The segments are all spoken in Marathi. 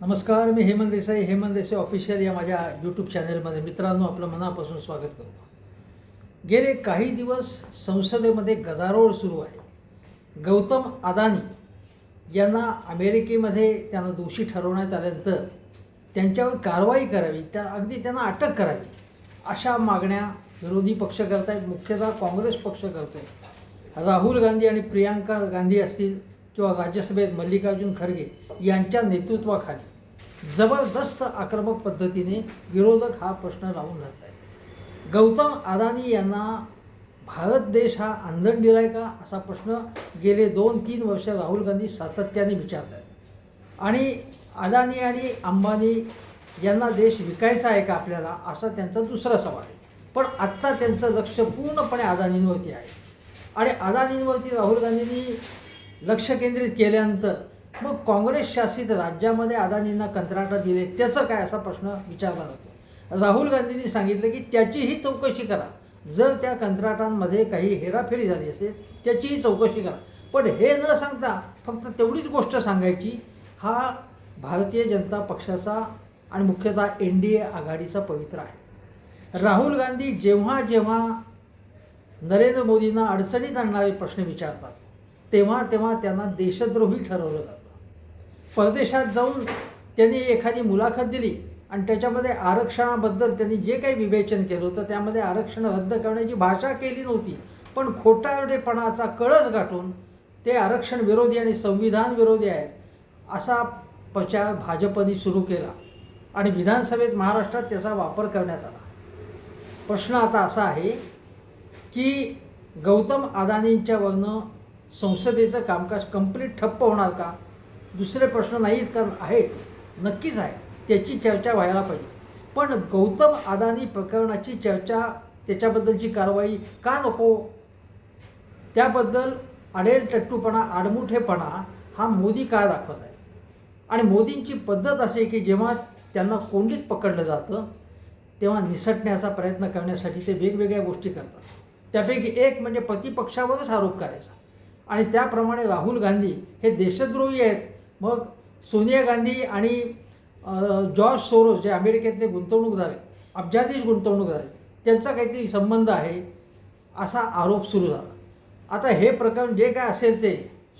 नमस्कार मी हेमंत देसाई हेमंत देसाई ऑफिशियल या माझ्या यूट्यूब चॅनेलमध्ये मित्रांनो आपलं मनापासून स्वागत करतो. गेले काही दिवस संसदेमध्ये गदारोळ सुरू आहे. गौतम अदानी यांना अमेरिकेमध्ये त्यांना दोषी ठरवण्यात आल्यानंतर त्यांच्यावर कारवाई करावी त्या अगदी त्यांना अटक करावी अशा मागण्या विरोधी पक्ष करत आहेत मुख्यतः काँग्रेस पक्ष करतो आहे राहुल गांधी आणि प्रियांका गांधी असतील किंवा राज्यसभेत मल्लिकार्जुन खरगे यांच्या नेतृत्वाखाली जबरदस्त आक्रमक पद्धतीने विरोधक हा प्रश्न लावून जात आहे गौतम अदानी यांना भारत देश हा आंधण दिलाय का? असा प्रश्न गेले दोन तीन वर्ष राहुल गांधी सातत्याने विचारत आहेत आणि अदानी आणि अंबानी यांना देश विकायचा आहे का आपल्याला? असा त्यांचा दुसरा सवाल आहे. पण आत्ता त्यांचं लक्ष पूर्णपणे अदानींवरती आहे. आणि अदानींवरती राहुल गांधींनी लक्ष केंद्रित केल्यानंतर मग काँग्रेस शासित राज्यामध्ये अदानींना कंत्राटं दिले त्याचं काय असा प्रश्न विचारला जातो. राहुल गांधींनी सांगितलं की त्याचीही चौकशी करा. जर त्या कंत्राटांमध्ये काही हेराफेरी झाली असेल त्याचीही चौकशी करा. पण हे न सांगता फक्त तेवढीच गोष्ट सांगायची हा भारतीय जनता पक्षाचा आणि मुख्यतः एन डी ए आघाडीचा पवित्र आहे. राहुल गांधी जेव्हा जेव्हा नरेंद्र मोदींना अडचणीत आणणारे प्रश्न विचारतात तेव्हा तेव्हा त्यांना देशद्रोही ठरवलं जातं. परदेशात जाऊन त्यांनी एखादी मुलाखत दिली आणि त्याच्यामध्ये आरक्षणाबद्दल त्यांनी जे काही विवेचन केलं होतं त्यामध्ये आरक्षण रद्द करण्याची भाषा केली नव्हती. पण खोटारडेपणाचा कळस गाठून ते आरक्षण विरोधी आणि संविधान विरोधी आहेत असा प्रचार भाजपने सुरू केला. आणि विधानसभेत महाराष्ट्रात त्याचा वापर करण्यात आला. प्रश्न आता असा आहे की गौतम अदानींच्यावरनं संसदेचं कामकाज कंप्लीट ठप्प होणार का? दुसरे प्रश्न नाहीत कारण आहेत. नक्कीच आहे. त्याची चर्चा व्हायला पाहिजे. पण गौतम अदानी प्रकरणाची चर्चा त्याच्याबद्दलची कारवाई का नको? त्याबद्दल अडेल टट्टूपणा आडमुठेपणा हा मोदी का दाखवत आहे? आणि मोदींची पद्धत अशी आहे की जेव्हा त्यांना कोंडीत पकडलं जातं तेव्हा निसटण्याचा प्रयत्न करण्यासाठी ते वेगवेगळ्या गोष्टी करतात. त्यापैकी एक म्हणजे प्रतिपक्षावरच आरोप करायचा. आणि त्याप्रमाणे राहुल गांधी हे देशद्रोही आहेत. मग सोनिया गांधी आणि जॉर्ज सोरोस जे अमेरिकेतले गुंतवणूकदार आहेत अब्जाधीश गुंतवणूकदार आहेत त्यांचा काहीतरी संबंध आहे असा आरोप सुरू झाला. आता हे प्रकरण जे काय असेल ते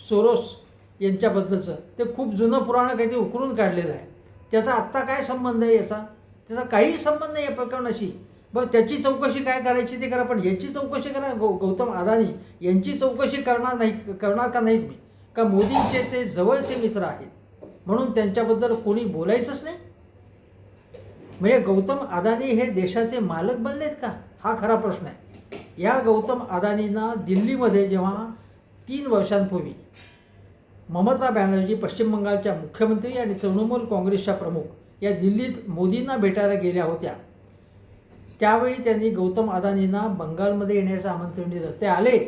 सोरोस यांच्याबद्दलचं ते खूप जुनं पुराणं काहीतरी उकरून काढलेलं आहे. त्याचा आत्ता काय संबंध आहे याचा? त्याचा काही संबंध नाही या प्रकरणाशी. बरं त्याची चौकशी काय करायची ते करा पण याची चौकशी करा गौ गौतम अदानी यांची चौकशी करणार नाही करणार का नाहीत मी? का मोदींचे ते जवळचे मित्र आहेत? म्हणून त्यांच्याबद्दल कोणी बोलायचंच नाही? म्हणजे गौतम अदानी हे देशाचे मालक बनलेत का? हा खरा प्रश्न आहे. या गौतम अदानींना दिल्लीमध्ये जेव्हा तीन वर्षांपूर्वी ममता बॅनर्जी पश्चिम बंगालच्या मुख्यमंत्री आणि तृणमूल काँग्रेसच्या प्रमुख या दिल्लीत मोदींना भेटायला गेल्या होत्या त्यावेळी त्यांनी गौतम अदानींना बंगालमध्ये येण्याचं आमंत्रण दिलं ते आले.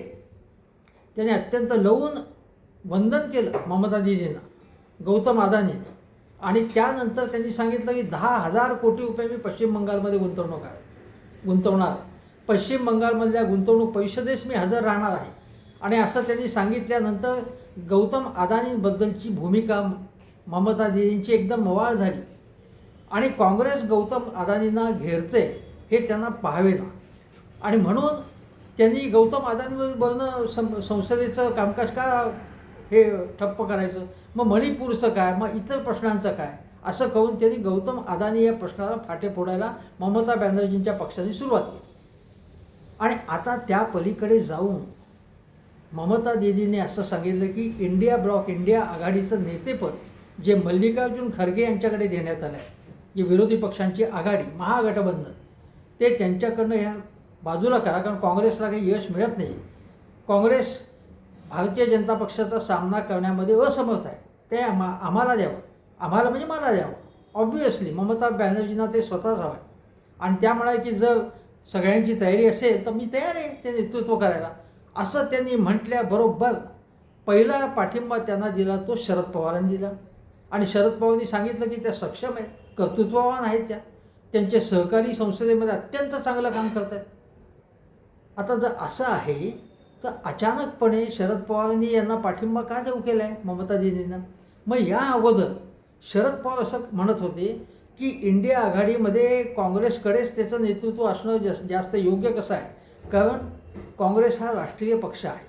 त्याने अत्यंत लवून वंदन केलं ममता दिदींना गौतम अदानी आणि त्यानंतर त्यांनी सांगितलं की दहा हजार कोटी रुपये मी पश्चिम बंगालमध्ये गुंतवणूक आहे गुंतवणार पश्चिम बंगालमधल्या गुंतवणूक परिषदेस मी हजर राहणार आहे. आणि असं त्यांनी सांगितल्यानंतर गौतम अदानींबद्दलची भूमिका ममता दिदींची एकदम मवाळ झाली. आणि काँग्रेस गौतम अदानींना घेरते हे त्यांना पाहावे ना आणि म्हणून त्यांनी गौतम अदानीवरनं सं संसदेचं कामकाज का हे ठप्प करायचं. मग मणिपूरचं काय? मग इतर प्रश्नांचं काय? असं कहून त्यांनी गौतम अदानी या प्रश्नाला फाटे फोडायला ममता बॅनर्जींच्या पक्षाने सुरुवात केली. आणि आता त्या पलीकडे जाऊन ममता दिदीने असं सांगितलं की इंडिया ब्लॉक इंडिया आघाडीचं नेतेपद जे मल्लिकार्जुन खरगे यांच्याकडे देण्यात आलं आहे जे विरोधी पक्षांची आघाडी महागठबंधन ते त्यांच्याकडनं ह्या बाजूला करा. कारण काँग्रेसला काही यश मिळत नाही. काँग्रेस भारतीय जनता पक्षाचा सामना करण्यामध्ये असमर्थ आहे. ते आम्हा आम्हाला द्यावं. आम्हाला म्हणजे मला द्यावं. ऑब्वियसली ममता बॅनर्जींना ते स्वतःच हवं आहे आणि त्या म्हणाले की जर सगळ्यांची तयारी असेल तर मी तयार आहे ते नेतृत्व करायला. असं त्यांनी म्हटल्याबरोबर पहिला पाठिंबा त्यांना दिला तो शरद पवारांनी दिला. आणि शरद पवारांनी सांगितलं की त्या सक्षम आहेत कर्तृत्ववान आहेत त्या. त्यांचे सहकारी संसदेमध्ये अत्यंत चांगलं काम करत आहेत आता जर असं आहे तर अचानकपणे शरद पवारांनी यांना पाठिंबा का देऊ केला आहे ममता मग या अगोदर शरद पवार असं म्हणत होते की इंडिया आघाडीमध्ये काँग्रेसकडेच त्याचं नेतृत्व असणं जास जास्त योग्य कसं आहे? कारण काँग्रेस हा राष्ट्रीय पक्ष आहे.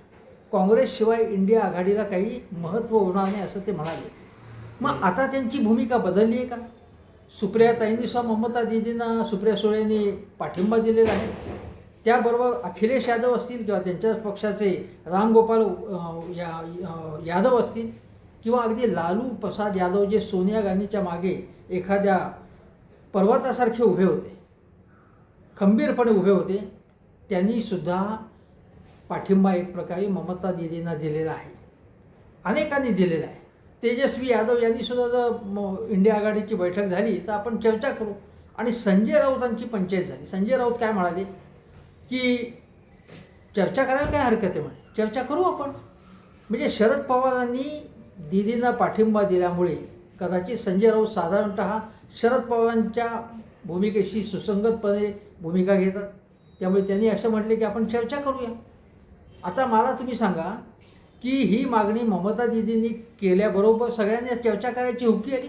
काँग्रेसशिवाय इंडिया आघाडीला काही महत्त्व होणार नाही असं ते म्हणाले. मग आता त्यांची भूमिका बदलली आहे का? सुप्रियाताईंनी सुद्धा ममता दिदींना सुप्रिया सुळेंनी पाठिंबा दिलेला आहे. त्याबरोबर अखिलेश यादव असतील किंवा त्यांच्याच पक्षाचे रामगोपाल या यादव असतील किंवा अगदी लालू प्रसाद यादव जे सोनिया गांधीच्या मागे एखाद्या पर्वतासारखे उभे होते खंबीरपणे उभे होते त्यांनीसुद्धा पाठिंबा एक प्रकारे ममता दिदींना दिलेला आहे. अनेकांनी दिलेला आहे. तेजस्वी यादव यांनीसुद्धा जर इंडिया आघाडीची बैठक झाली तर आपण चर्चा करू. आणि संजय राऊतांची पंचायत झाली. संजय राऊत काय म्हणाले? की चर्चा करायला काय हरकत आहे म्हणे? चर्चा करू आपण. म्हणजे शरद पवारांनी दिदींना पाठिंबा दिल्यामुळे कदाचित संजय राऊत साधारणतः शरद पवारांच्या भूमिकेशी सुसंगतपणे भूमिका घेतात. त्यामुळे त्यांनी असं म्हटले की आपण चर्चा करूया. आता मला तुम्ही सांगा की ही मागणी ममता दिदींनी केल्याबरोबर सगळ्यांनी चर्चा करायची हुकी आली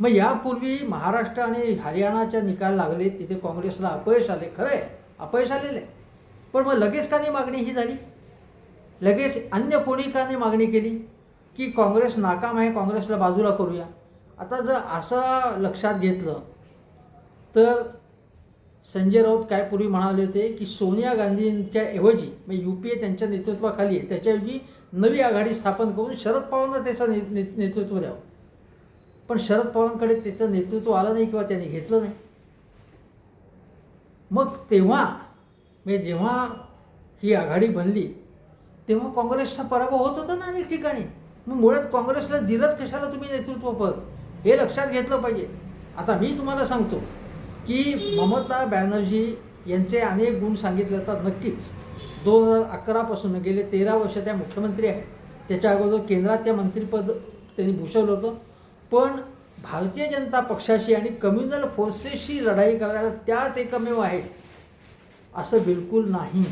मग यापूर्वी महाराष्ट्र आणि हरियाणाच्या निकाल लागले तिथे काँग्रेसला अपयश आले खरं आहे. अपयश आलेलं आहे. पण मग लगेच का नाही मागणी ही झाली? लगेच अन्य कोणी का नाही मागणी केली? की काँग्रेस नाकाम आहे काँग्रेसला बाजूला करूया. आता जर असं लक्षात घेतलं तर संजय राऊत काय पूर्वी म्हणाले होते की सोनिया गांधींच्या ऐवजी म्हणजे यू पी ए त्यांच्या नेतृत्वाखाली आहे त्याच्याऐवजी नवी आघाडी स्थापन करून शरद पवारांना त्याचं ने नेतृत्व द्यावं. पण शरद पवारांकडे त्याचं नेतृत्व आलं नाही किंवा त्यांनी घेतलं नाही. मग तेव्हा म्हणजे जेव्हा ही आघाडी बनली तेव्हा काँग्रेसचा पराभव होत होता ना अनेक ठिकाणी. मग मुळात काँग्रेसला दिलंच कशाला तुम्ही नेतृत्व पद हे लक्षात घेतलं पाहिजे. आता मी तुम्हाला सांगतो की ममता बॅनर्जी यांचे अनेक गुण सांगितले जातात नक्कीच. दोन हजार अकरापासून गेले तेरा वर्ष त्या मुख्यमंत्री आहेत. त्याच्या अगोदर केंद्रात त्या मंत्रिपद त्यांनी भूषवलं होतं. पण भारतीय जनता पक्षाशी आणि कम्युनल फोर्सेसशी लढाई करायला त्याच एकमेव आहेत असं बिलकुल नाही.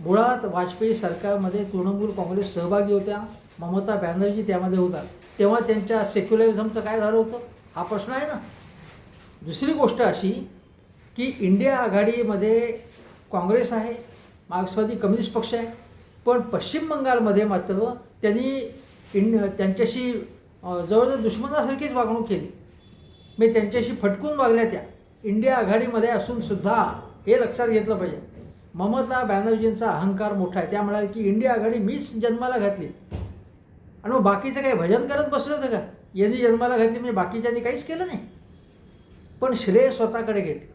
मुळात वाजपेयी सरकारमध्ये तृणमूल काँग्रेस सहभागी होत्या ममता बॅनर्जी त्यामध्ये होतात तेव्हा त्यांच्या सेक्युलरिझमचं काय झालं होतं? हा प्रश्न आहे ना. दुसरी गोष्ट अशी की इंडिया आघाडीमध्ये काँग्रेस आहे मार्क्सवादी कम्युनिस्ट पक्ष आहे पण पश्चिम बंगालमध्ये मात्र त्यांनी इन त्यांच्याशी जवळजवळ दुश्मनासारखीच वागणूक केली. मी त्यांच्याशी फटकून वागल्या त्या. इंडिया आघाडीमध्ये असूनसुद्धा हे लक्षात घेतलं पाहिजे. ममता बॅनर्जींचा अहंकार मोठा आहे. त्या म्हणाले की इंडिया आघाडी मीच जन्माला घातली. आणि मग बाकीचं काही भजन करत बसलं होतं का? यांनी जन्माला घातली म्हणजे बाकीच्यांनी काहीच केलं नाही. पण श्रेय स्वतःकडे घेतलं.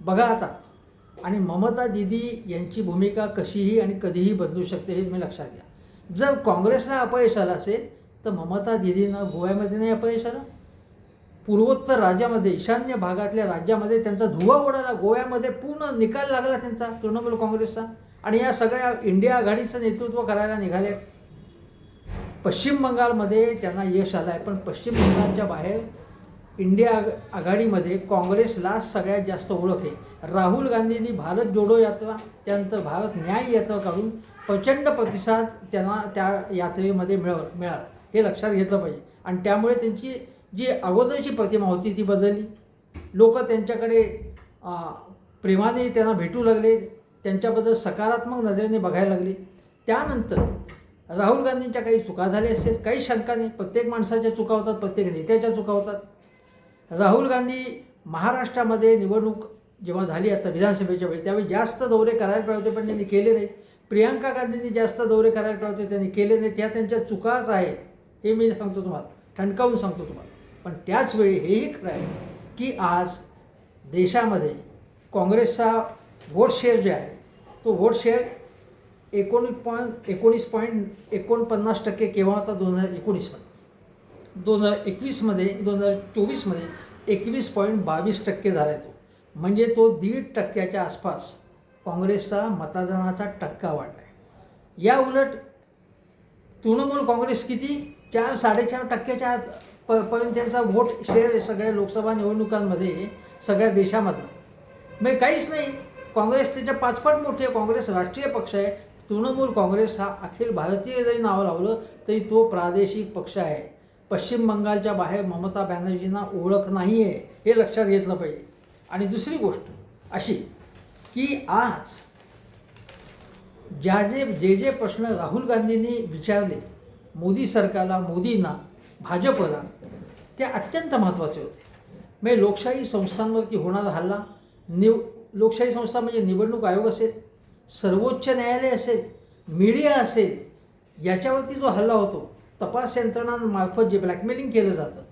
बघा आता. आणि ममता दिदी यांची भूमिका कशीही आणि कधीही बदलू शकते हे तुम्ही लक्षात घ्या. जर काँग्रेसला अपयश आलं असेल तर ममता दिदीनं गोव्यामध्ये नाही अपयश आलं. पूर्वोत्तर राज्यामध्ये ईशान्य भागातल्या राज्यामध्ये त्यांचा धुवा उडाला. गोव्यामध्ये पूर्ण निकाल लागला त्यांचा तृणमूल काँग्रेसचा. आणि या सगळ्या इंडिया आघाडीचं नेतृत्व करायला निघाले पश्चिम बंगालमध्ये त्यांना यश आलं आहे पण पश्चिम बंगालच्या बाहेर इंडिया आघाडीमध्ये काँग्रेसला सगळ्यात जास्त ओळख आहे. राहुल गांधींनी भारत जोडो यात्रा त्यानंतर भारत न्याय यात्रा काढून प्रचंड प्रतिसाद त्यांना त्या यात्रेमध्ये मिळव मिळाला. हे लक्षात घेतलं पाहिजे. आणि त्यामुळे त्यांची जी अगोदरची प्रतिमा होती ती बदलली. लोक त्यांच्याकडे प्रेमाने त्यांना भेटू लागले. त्यांच्याबद्दल सकारात्मक नजरेने बघायला लागले. त्यानंतर राहुल गांधींच्या काही चुका झाल्या असेल काही शंका नाही. प्रत्येक माणसाच्या चुका होतात प्रत्येक नेत्याच्या चुका होतात. राहुल गांधी महाराष्ट्रामध्ये निवडणूक जेव्हा झाली आता विधानसभेच्या वेळी त्यावेळी जास्त दौरे करायला पाहिजे होते पण त्यांनी केले नाही. प्रियांका गांधींनी जास्त दौरे करायला पाहिजे होते त्यांनी केले नाही. त्या त्यांच्या चुकाच आहेत. हे मी सांगतो तुम्हाला ठणकावून सांगतो तुम्हाला. पण त्याचवेळी हेही खरं आहे की आज देशामध्ये काँग्रेसचा वोट शेअर जे आहे तो वोट शेअर एकोणीस पॉईंट एकोणीस पॉईंट एकोणपन्नास टक्के केव्हा होता दोन हजार एकोणीसमध्ये. दोन हजार एकवीसमध्ये दोन हजार चोवीसमध्ये एकवीस पॉईंट बावीस टक्के झाला आहे तो. म्हणजे तो दीड टक्क्याच्या आसपास काँग्रेसचा मतदानाचा टक्का वाढला आहे या उलट तृणमूल काँग्रेस किती? चार साडेचार टक्क्याच्या आत प पर्यंत त्यांचा वोट शेअर आहे सगळ्या लोकसभा निवडणुकांमध्ये सगळ्या देशामधला म्हणजे काहीच नाही. काँग्रेस त्याच्या पाचपट मोठी आहे. काँग्रेस राष्ट्रीय पक्ष आहे. तृणमूल काँग्रेस हा अखिल भारतीय जरी नाव लावलं तरी तो प्रादेशिक पक्ष आहे. पश्चिम बंगालच्या बाहेर ममता बॅनर्जींना ओळख नाही आहे हे लक्षात घेतलं पाहिजे. आणि दुसरी गोष्ट अशी की आज ज्या जे जे जे प्रश्न राहुल गांधींनी विचारले मोदी सरकारला मोदींना भाजपला ते अत्यंत महत्त्वाचे होते. म्हणजे लोकशाही संस्थांवरती होणारा हल्ला निव लोकशाही संस्था म्हणजे निवडणूक आयोग असेल सर्वोच्च न्यायालय असेल मीडिया असेल याच्यावरती जो हल्ला होतो तपास यंत्रणांमार्फत जे ब्लॅकमेलिंग केलं जातं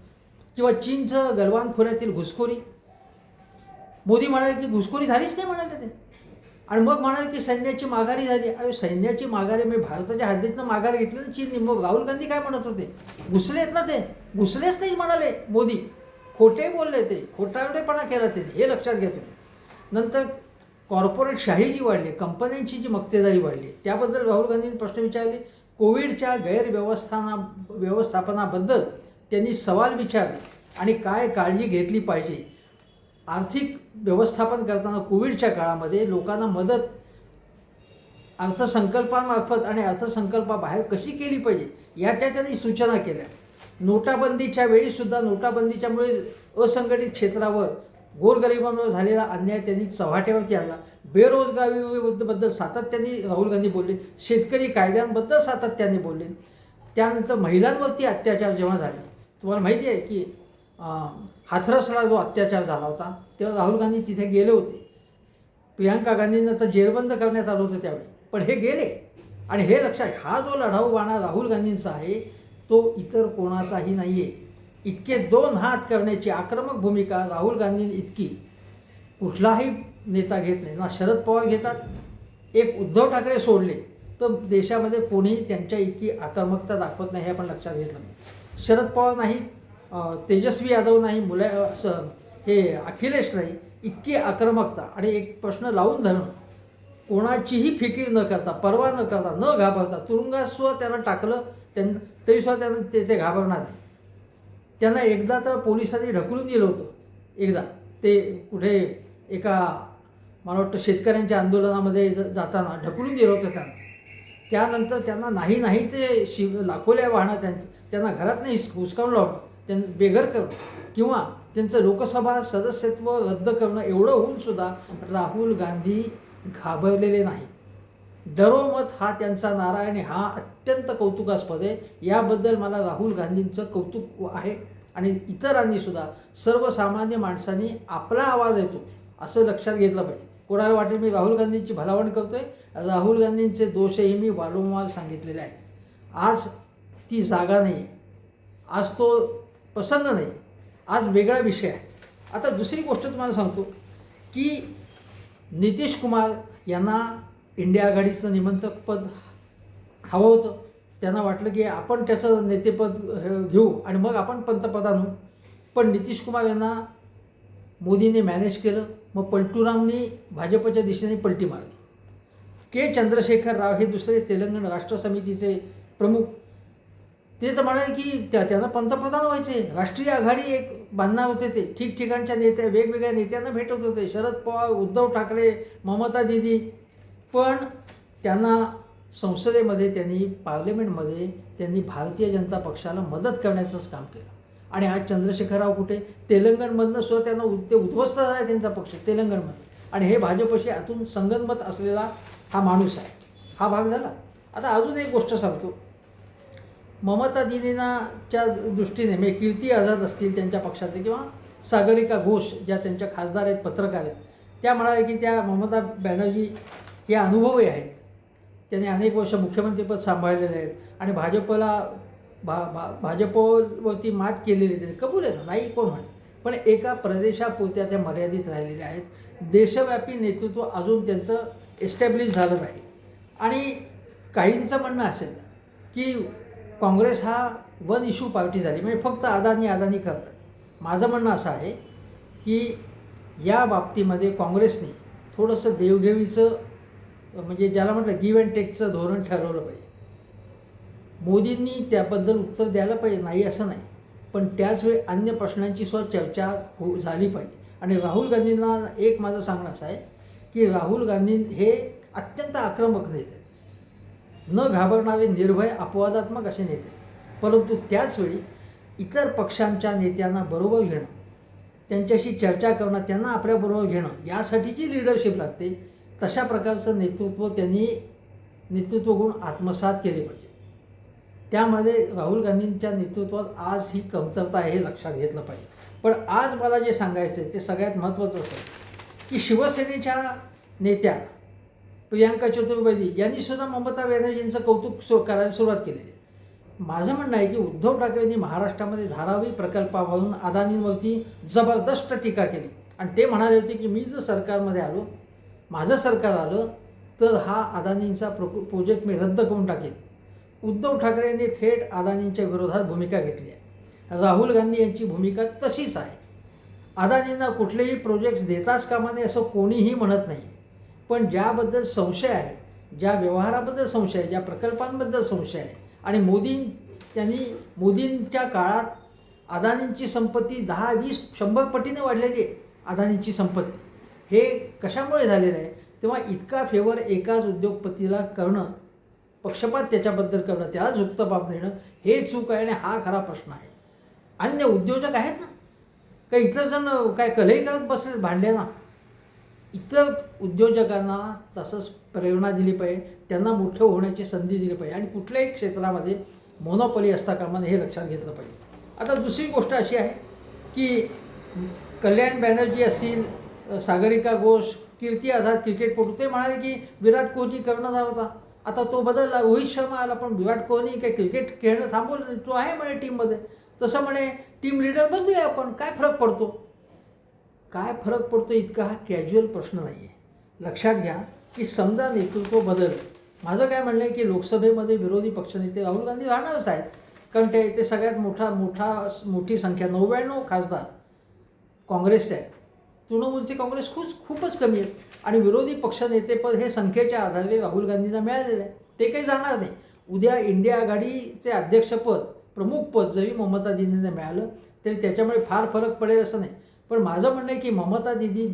किंवा चीनचं गलवान खोऱ्यातील घुसखोरी. मोदी म्हणाले की घुसखोरी झालीच नाही म्हणाले ते. आणि मग म्हणाले की सैन्याची माघारी झाली. अरे सैन्याची माघारी मी भारताच्या हद्दीतनं माघार घेतली ना चीननी. मग राहुल गांधी काय म्हणत होते? घुसलेत ना ते. घुसलेच नाही म्हणाले मोदी. खोटे बोलले ते. खोटारडेपणा केला ते. हे लक्षात घ्या तुम्ही. नंतर कॉर्पोरेट शाही जी वाढली. कंपन्यांची जी मक्तेदारी वाढली. त्याबद्दल राहुल गांधींनी प्रश्न विचारले. कोविडच्या गैरव्यवस्थाना व्यवस्थापनाबद्दल त्यांनी सवाल विचारले. आणि काय काळजी घेतली पाहिजे? आर्थिक व्यवस्थापन करताना कोविडच्या काळामध्ये लोकांना मदत अर्थसंकल्पामार्फत आणि अर्थसंकल्पाबाहेर कशी केली पाहिजे याच्या त्यांनी सूचना केल्या. नोटाबंदीच्या वेळीसुद्धा नोटाबंदीच्यामुळे असंघटित क्षेत्रावर गोरगरिबांवर झालेला अन्याय त्यांनी चव्हाट्यावरती आणला. बेरोजगारीबद्दल सातत्याने राहुल गांधी बोलले शेतकरी कायद्यांबद्दल सातत्याने बोलले. त्यानंतर महिलांवरती अत्याचार जेव्हा झाले तुम्हाला माहिती आहे की हाथरसला जो अत्याचार झाला होता तेव्हा राहुल गांधी तिथे गेले होते. प्रियांका गांधींना तर जेरबंद करण्यात आलं होतं त्यावेळी. पण हे गेले. आणि हे लक्षात हा जो लढाऊ बाणा राहुल गांधींचा आहे तो इतर कोणाचाही नाही आहे इतके दोन हात करण्याची आक्रमक भूमिका राहुल गांधींनी इतकी. कुठलाही नेता घेत नाही. ना शरद पवार घेतात. एक उद्धव ठाकरे सोडले तर देशामध्ये कोणीही त्यांच्या इतकी आक्रमकता दाखवत नाही हे आपण लक्षात घेतलं शरद पवार नाही तेजस्वी यादव नाही मुला असं हे अखिलेश नाही इतकी आक्रमकता. आणि एक प्रश्न लावून धरणं. कोणाचीही फिकीर न करता पर्वा न करता न घाबरता तुरुंगात सुद्धा त्यांना टाकलं त्यांना तरीसुद्धा त्यांना ते ते घाबरणार नाही. त्यांना एकदा तर पोलिसांनी ढकलून दिलं होतं. एकदा. ते कुठे एका मला वाटतं शेतकऱ्यांच्या आंदोलनामध्ये ज- जाताना ढकलून दिलं होतं त्यांना. त्यानंतर त्यांना नाही नाही ते शिव लाखोल्या वाहनं त्यां त्यांना घरात नाही हुसकावून लावणं त्यां बेघर करणं किंवा त्यांचं लोकसभा सदस्यत्व रद्द करणं एवढं होऊन सुद्धा राहुल गांधी घाबरलेले नाही. डरो मत हा त्यांचा नारा आणि हा अत्यंत कौतुकास्पद आहे. याबद्दल मला राहुल गांधींचं कौतुक आहे आणि इतरांनी सुद्धा सर्वसामान्य माणसांनी आपला आवाज येतो असं लक्षात घेतलं पाहिजे. कोणाला वाटेल मी राहुल गांधींची भलावण करतो आहे राहुल गांधींचे दोषही मी वारंवार सांगितलेले आहेत. आज ती जागा नाही आहे आज तो प्रसन्न नाही. आज वेगळा विषय आहे. आता दुसरी गोष्ट तुम्हाला सांगतो की नितीश कुमार यांना इंडिया आघाडीचं निमंत्रक पद हवं होतं. त्यांना वाटलं की आपण त्याचं नेतेपद घेऊ आणि मग आपण पंतप्रधान होऊ. पण नितीश कुमार यांना मोदीने मॅनेज केलं. मग पलटूरामनी भाजपच्या दिशेने पलटी मारली. के चंद्रशेखर राव हे दुसरे तेलंगण राष्ट्र समितीचे प्रमुख ते तर म्हणाले की त्या त्यांना पंतप्रधान व्हायचे. राष्ट्रीय आघाडी एक बांधणार होते ते. ठिकठिकाणच्या नेत्या वेगवेगळ्या नेत्यांना भेटत होते. शरद पवार उद्धव ठाकरे ममता दिदी. पण त्यांना संसदेमध्ये त्यांनी पार्लमेंटमध्ये त्यांनी भारतीय जनता पक्षाला मदत करण्याचंच काम केलं. आणि आज चंद्रशेखरराव कुठे? तेलंगणमधनं सुद्धा त्यांना उद- ते उद्ध्वस्त झाला आहे त्यांचा पक्ष तेलंगणमध्ये. आणि हे भाजपशी आतून संगनमत असलेला हा माणूस आहे. हा भाग झाला. आता अजून एक गोष्ट सांगतो. ममता दिदीनाच्या दृष्टीने म्हणजे कीर्ती आझाद असतील त्यांच्या पक्षाचे किंवा सागरिका घोष ज्या त्यांच्या खासदार आहेत पत्रकार आहेत त्या म्हणाल्या की त्या ममता बॅनर्जी या अनुभवी आहेत. त्यांनी अनेक वर्ष मुख्यमंत्रीपद सांभाळलेले आहेत आणि भाजपला भा भा भाजपवरती मात केलेली त्यांनी. कबूल आहे नाही कोण म्हणे पण एका प्रदेशापुरत्या त्या मर्यादित राहिलेल्या आहेत. देशव्यापी नेतृत्व अजून त्यांचं एस्टॅब्लिश झालं नाही. आणि काहींचं म्हणणं असेल की काँग्रेस हा वन इश्यू पार्टी झाली. म्हणजे फक्त अदानी अदानी करतात माझं म्हणणं असं आहे की या बाबतीमध्ये काँग्रेसने थोडंसं देवघेवीचं म्हणजे ज्याला म्हटलं गिव्ह अँड टेकचं धोरण ठरवलं पाहिजे. मोदींनी त्याबद्दल उत्तर द्यायला पाहिजे नाही असं नाही. पण त्याचवेळी अन्य प्रश्नांची सुद्धा चर्चा हो झाली पाहिजे. आणि राहुल गांधींना एक माझं सांगणं असं आहे की राहुल गांधी हे अत्यंत आक्रमक नेते. न घाबरणारे निर्भय अपवादात्मक असे नेते. परंतु त्याचवेळी इतर पक्षांच्या नेत्यांना बरोबर घेणं त्यांच्याशी चर्चा करणं त्यांना आपल्याबरोबर घेणं यासाठी जी लिडरशिप लागते. तशा प्रकारचं नेतृत्व त्यांनी नेतृत्व गुण आत्मसात केले पाहिजे. त्यामध्ये राहुल गांधींच्या नेतृत्वात आज ही कमतरता आहे हे लक्षात घेतलं पाहिजे. पण आज मला जे सांगायचं आहे ते सगळ्यात महत्त्वाचं असं की शिवसेनेच्या नेत्या प्रियांका चतुर्वेदी यांनी सुद्धा ममता बॅनर्जींचं कौतुक सु करायला सुरुवात केलेली आहे. माझं म्हणणं आहे की उद्धव ठाकरेंनी महाराष्ट्रामध्ये धारावी प्रकल्पावरून अदानींवरती जबरदस्त टीका केली. आणि ते म्हणाले होते की मी जर सरकारमध्ये आलो माझं सरकार आलं तर हा अदानींचा प्रो प्रोजेक्ट मी रद्द करून टाकेन. उद्धव ठाकरेंनी थेट अदानींच्या विरोधात भूमिका घेतली आहे. राहुल गांधी यांची भूमिका तशीच आहे. अदानींना कुठलेही प्रोजेक्ट्स देताच कामा नये असं कोणीही म्हणत नाही. पण ज्याबद्दल संशय आहे ज्या व्यवहाराबद्दल संशय आहे ज्या प्रकल्पांबद्दल संशय आहे आणि मोदी त्यांनी मोदींच्या काळात अदानींची संपत्ती दहा वीस शंभर पटीने वाढलेली आहे अदानींची संपत्ती. हे कशामुळे झालेलं आहे? तेव्हा इतका फेवर एकाच उद्योगपतीला करणं पक्षपात त्याच्याबद्दल करणं त्याला झुकतं बाब देणं हे चूक आहे आणि हा खरा प्रश्न आहे. अन्य उद्योजक आहेत ना? काही इतर जण काय कलही करत बसले भांडले ना? इतर उद्योजकांना तसंच प्रेरणा दिली पाहिजे त्यांना मोठं होण्याची संधी दिली पाहिजे आणि कुठल्याही क्षेत्रामध्ये मोनोपली असता कामा नये हे लक्षात घेतलं पाहिजे. आता दुसरी गोष्ट अशी आहे की कल्याण बॅनर्जी असतील सागरिका घोष कीर्ती आझाद क्रिकेटपटू ते म्हणाले की विराट कोहली कर्णधार होता. आता तो बदलला रोहित शर्मा आला पण विराट कोहली काही क्रिकेट खेळणं थांबवलं तो आहे म्हणे टीममध्ये तसं म्हणे टीम लिडर बदलूया आपण काय फरक पडतो? काय फरक पडतो इतका हा कॅज्युअल प्रश्न नाही आहे लक्षात घ्या की समजा नेतृत्व बदल. माझं काय म्हणणं आहे की लोकसभेमध्ये विरोधी पक्षनेते राहुल गांधी राहणारच आहेत. कारण ते ते सगळ्यात मोठा मोठा मोठी संख्या नव्याण्णव खासदार काँग्रेसचे आहेत. तृणमूलचे काँग्रेस खूप खूपच कमी आहेत. आणि विरोधी पक्षनेतेपद हे संख्येच्या आधारे राहुल गांधींना मिळालेलं आहे. ते काही जाणार नाही. उद्या इंडिया आघाडीचे अध्यक्षपद प्रमुख पद जरी ममता दिदींना मिळालं तरी त्याच्यामुळे फार फरक पडेल असं नाही. पण माझं म्हणणं आहे की ममता दिदी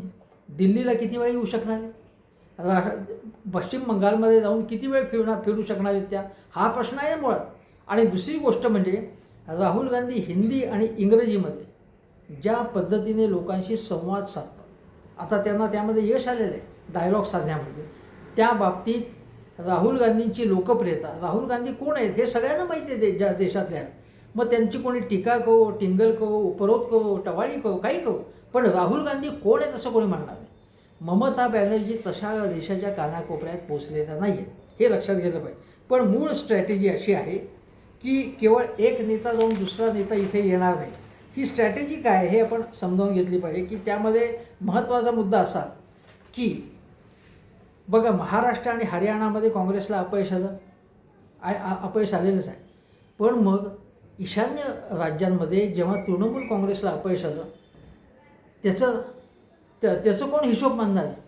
दिल्लीला किती वेळ येऊ शकणार रा पश्चिम बंगालमध्ये जाऊन किती वेळ फिरणार फिरू शकणार आहेत त्या? हा प्रश्न आहे मुळात. आणि दुसरी गोष्ट म्हणजे राहुल गांधी हिंदी आणि इंग्रजीमध्ये ज्या पद्धतीने लोकांशी संवाद साधतात. आता त्यांना त्यामध्ये यश आलेलं आहे डायलॉग साधण्यामध्ये. त्या बाबतीत राहुल गांधींची लोकप्रियता राहुल गांधी कोण आहेत हे सगळ्यांना माहिती आहे दे ज्या देशातल्या मग त्यांची कोणी टीका कहो टिंगल कहो उपरोध कहो टवाळी कहो काही कहो. पण राहुल गांधी कोण आहेत असं कोणी म्हणणार नाही. ममता बॅनर्जी तशा देशाच्या कानाकोपऱ्यात पोचलेल्या नाही आहेत हे लक्षात घेतलं पाहिजे. पण मूळ स्ट्रॅटेजी अशी आहे की केवळ एक नेता जाऊन दुसरा नेता इथे येणार नाही. ही स्ट्रॅटेजी काय आहे हे आपण समजावून घेतली पाहिजे की त्यामध्ये महत्त्वाचा मुद्दा असा की बघा महाराष्ट्र आणि हरियाणामध्ये काँग्रेसला अपयश आलं. आय अपयश आलेलंच आहे. पण मग ईशान्य राज्यांमध्ये जेव्हा तृणमूल काँग्रेसला अपयश आलं त्याचं त्या त्याचं कोण हिशोब मानणार? आहे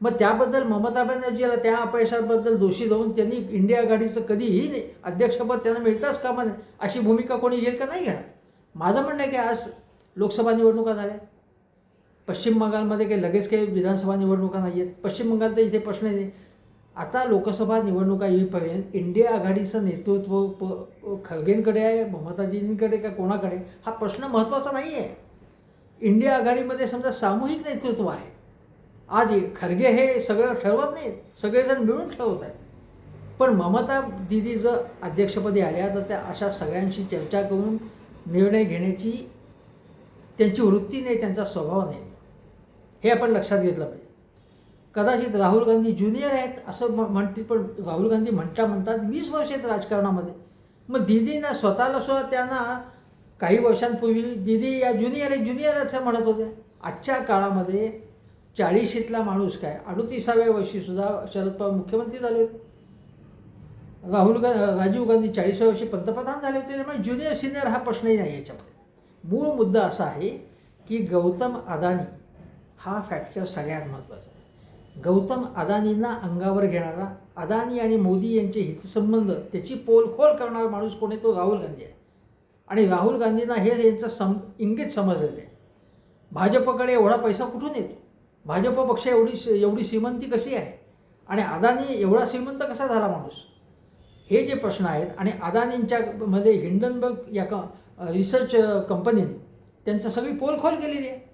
मग त्याबद्दल ममता बॅनर्जीला त्या अपयशाबद्दल दोषी जाऊन त्यांनी इंडिया आघाडीचं कधीही नाही अध्यक्षपद त्यांना मिळताच कामा नाही अशी भूमिका कोणी घेईल का? नाही घेणार. माझं म्हणणं आहे की आज लोकसभा निवडणुका झाल्या. पश्चिम बंगालमध्ये काही लगेच काही विधानसभा निवडणुका नाही आहेत पश्चिम बंगालचा इथे प्रश्न नाही आता लोकसभा निवडणुका येईपर्यंत इंडिया आघाडीचं नेतृत्व प खरगेंकडे आहे ममताजींकडे का कोणाकडे? हा प्रश्न महत्त्वाचा नाही आहे इंडिया आघाडीमध्ये समजा सामूहिक नेतृत्व आहे. आज खरगे हे सगळं ठरवत नाहीत सगळेजण मिळून ठरवत आहेत. पण ममता दिदी जर अध्यक्षपदी आल्या तर त्या अशा सगळ्यांशी चर्चा करून निर्णय घेण्याची त्यांची वृत्ती नाही त्यांचा स्वभाव नाही. हे आपण लक्षात घेतलं पाहिजे. कदाचित राहुल गांधी ज्युनियर आहेत असं म्हणतील म्हणते पण राहुल गांधी म्हणता म्हणतात वीस वर्ष आहेत राजकारणामध्ये. मग दिदींना स्वतःला सुद्धा त्यांना काही वर्षांपूर्वी दिदी या ज्युनियर आहे ज्युनियर असं म्हणत होत्या. आजच्या काळामध्ये चाळीशीतला माणूस काय? अडुतीसाव्या वर्षीसुद्धा शरद पवार मुख्यमंत्री झाले होते. राहुल गा राजीव गांधी चाळीसाव्या वर्षी पंतप्रधान झाले होते त्यामुळे ज्युनियर सिनियर हा प्रश्नही नाही याच्यामध्ये. मूळ मुद्दा असा आहे की गौतम अदानी हा फॅक्टर सगळ्यात महत्त्वाचा आहे. गौतम अदानींना अंगावर घेणारा अदानी आणि मोदी यांचे हितसंबंध त्याची पोलखोल करणारा माणूस कोण आहे? तो राहुल गांधी आहे. आणि राहुल गांधींना हे यांचं सम इंगित समजलेलं आहे. भाजपकडे एवढा पैसा कुठून येतो? भाजप पक्ष एवढी एवढी श्रीमंती कशी आहे? आणि अदानी एवढा श्रीमंत कसा झाला माणूस? हे जे प्रश्न आहेत आणि अदानींच्या मध्ये हिंडनबर्ग या क रिसर्च कंपनीने त्यांचं सगळी पोलखोल केलेली आहे.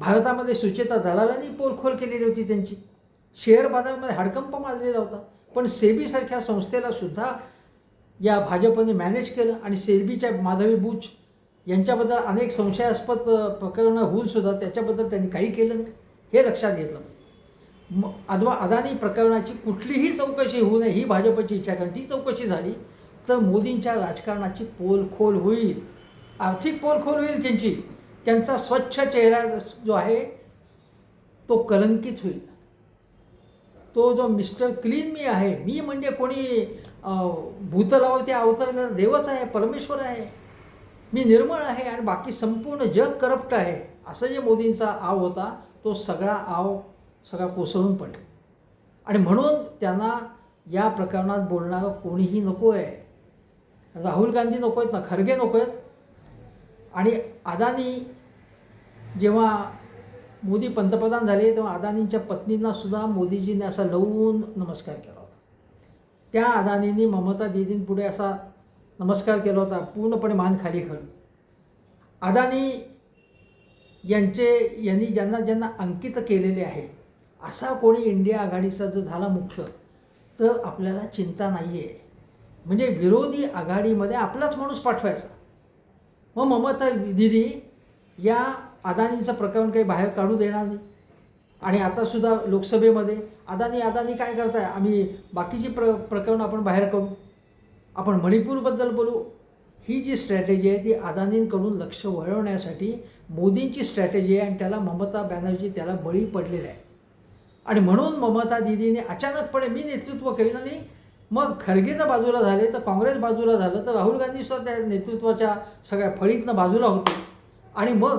भारतामध्ये सुचेता दलालांनी पोलखोल केलेली होती त्यांची. शेअर बाजारामध्ये हडकंप माजलेला होता. पण सेबीसारख्या संस्थेला सुद्धा या भाजपने मॅनेज केलं आणि सेबीच्या माधवी बुच यांच्याबद्दल अनेक संशयास्पद प्रकरणं होऊन सुद्धा त्याच्याबद्दल त्यांनी काही केलं नाही. हे लक्षात घेतलं. म अथवा अदानी प्रकरणाची कुठलीही चौकशी होऊ नये ही भाजपची इच्छा कारण ती चौकशी झाली तर मोदींच्या राजकारणाची पोलखोल होईल. आर्थिक पोलखोल होईल त्यांची. त्यांचा स्वच्छ चेहरा जो आहे तो कलंकित होईल. तो जो मिस्टर क्लीन मी आहे मी म्हणजे कोणी अं, भूतलावरती अवतरणारा देवच आहे परमेश्वर आहे. मी निर्मळ आहे आणि बाकी संपूर्ण जग करप्ट आहे. असं जे मोदींचा आव होता तो सगळा आव सगळा कोसळून पडेल. आणि म्हणून त्यांना या प्रकरणात बोलणारं कोणीही नको आहे राहुल गांधी नको आहेत ना खरगे नको आहेत आणि अदानी जेव्हा मोदी पंतप्रधान झाले तेव्हा अदानींच्या पत्नींना सुद्धा मोदीजींनी असा लवून नमस्कार केला होता. त्या अदानींनी ममता दिदींपुढे असा नमस्कार केला होता पूर्णपणे मान खाली खड अदानी यांचे यांनी ज्यांना ज्यांना अंकित केलेले आहे असा कोणी इंडिया आघाडीचा जर झाला मुख्य तर आपल्याला चिंता नाही आहे म्हणजे विरोधी आघाडीमध्ये आपलाच माणूस पाठवायचा. मग ममता दिदी या अदानीचं प्रकरण काही बाहेर काढू देणार नाही. आणि आतासुद्धा लोकसभेमध्ये अदानी अदानी काय करताय? आम्ही बाकीची प्र प्रकरण आपण बाहेर काढू. आपण मणिपूरबद्दल बोलू. ही जी स्ट्रॅटेजी आहे ती अदानींकडून लक्ष वळवण्यासाठी मोदींची स्ट्रॅटेजी आहे आणि त्याला ममता बॅनर्जी त्याला बळी पडलेलं आहे. आणि म्हणून ममता दिदीने अचानकपणे मी नेतृत्व केलं आणि मग खरगेचं बाजूला झाले तर काँग्रेस बाजूला झालं तर राहुल गांधी सुद्धा त्या नेतृत्वाच्या सगळ्या फळीतनं बाजूला होते. आणि मग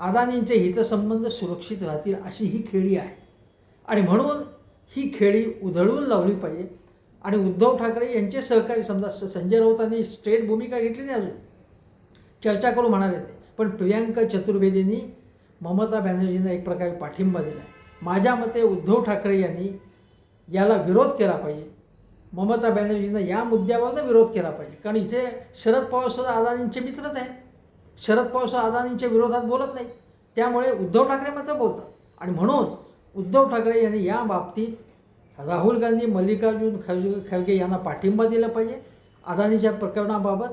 अदानींचे हितसंबंध सुरक्षित राहतील अशी ही खेळी आहे. आणि म्हणून ही खेळी उधळून लावली पाहिजे. आणि उद्धव ठाकरे यांचे सहकारी समजा संजय राऊतांनी स्ट्रेट भूमिका घेतली नाही अजून. चर्चा करू म्हणाले ते. पण प्रियांका चतुर्वेदींनी ममता बॅनर्जींना एक प्रकारे पाठिंबा दिला. आहे माझ्या मते उद्धव ठाकरे यांनी याला विरोध केला पाहिजे. ममता बॅनर्जीनं या मुद्द्यावरनं विरोध केला पाहिजे. कारण इथे शरद पवार अदानींचे मित्रच आहेत. शरद पवार अदानींच्या विरोधात बोलत नाही त्यामुळे उद्धव ठाकरे मात्र बोलतात. आणि म्हणून उद्धव ठाकरे यांनी या बाबतीत राहुल गांधी मल्लिकार्जुन खरगे खरगे यांना पाठिंबा दिला पाहिजे. अदानीच्या प्रकरणाबाबत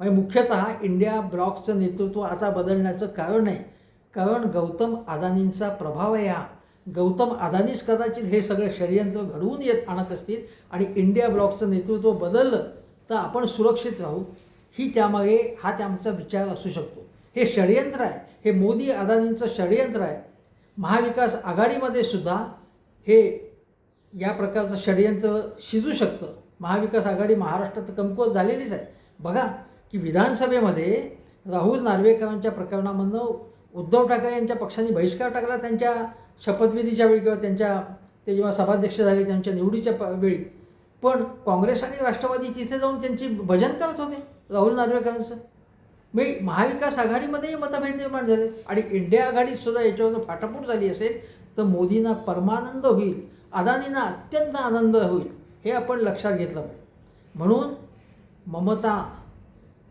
म्हणजे मुख्यतः इंडिया ब्लॉकचं नेतृत्व आता बदलण्याचं कारण आहे कारण गौतम अदानींचा प्रभाव आहे हा. गौतम अदानीच कदाचित हे सगळं षडयंत्र घडवून येत आणत असतील आणि इंडिया ब्लॉकचं नेतृत्व बदललं तर आपण सुरक्षित राहू. ही त्यामागे हा त्यांचा विचार असू शकतो. हे षडयंत्र आहे. हे मोदी अदानींचं षडयंत्र आहे. महाविकास आघाडीमध्ये सुद्धा हे या प्रकारचं षडयंत्र शिजू शकतं. महाविकास आघाडी महाराष्ट्रात कमकुवत झालेलीच आहे. बघा की विधानसभेमध्ये राहुल नार्वेकरांच्या प्रकरणामधनं उद्धव ठाकरे यांच्या पक्षाने बहिष्कार टाकला त्यांच्या शपथविधीच्या वेळी किंवा त्यांच्या ते जेव्हा सभाध्यक्ष झाले त्यांच्या निवडीच्या प- वेळी. पण काँग्रेस आणि राष्ट्रवादी तिथे जाऊन त्यांची भजन करत होते राहुल नार्वेकरांचं. म्हणजे महाविकास आघाडीमध्येही मतभेद निर्माण झाले. आणि इंडिया आघाडीतसुद्धा याच्यावर फाटाफूट झाली असेल तर मोदींना परमानंद होईल. अदानींना अत्यंत आनंद होईल हे आपण लक्षात घेतलं पाहिजे. म्हणून ममता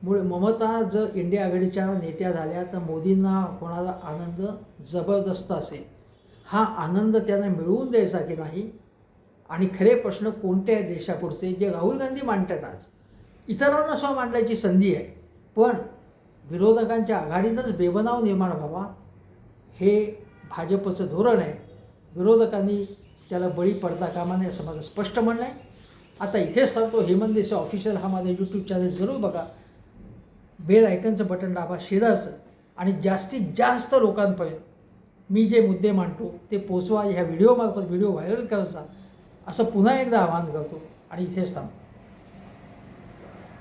मुळे ममता जर इंडिया आघाडीच्या नेत्या झाल्या तर मोदींना होणारा आनंद जबरदस्त असेल. हा आनंद त्यांना मिळवून द्यायचा की नाही? आणि खरे प्रश्न कोणते आहेत देशापुढचे? जे राहुल गांधी मांडतात आज. इतरांना स्व मांडण्याची संधी आहे. पण विरोधकांच्या आघाडीनंच बेबनाव निर्माण व्हावा हे भाजपचं धोरण आहे. विरोधकांनी त्याला बळी पडता कामा नये असं माझं स्पष्ट म्हणणं आहे. आता इथेच सांगतो हेमंत देसाई ऑफिशियल हा माझा यूट्यूब चॅनल जरूर बघा. बेल आयकनचं बटन दाबा शेजारचं. आणि जास्तीत जास्त लोकांपर्यंत मी जे मुद्दे मांडतो ते पोचवा. ह्या व्हिडिओमार्फत व्हिडिओ व्हायरल करायचा असं पुन्हा एकदा आवाहन करतो. आणि इथेच थांबतो.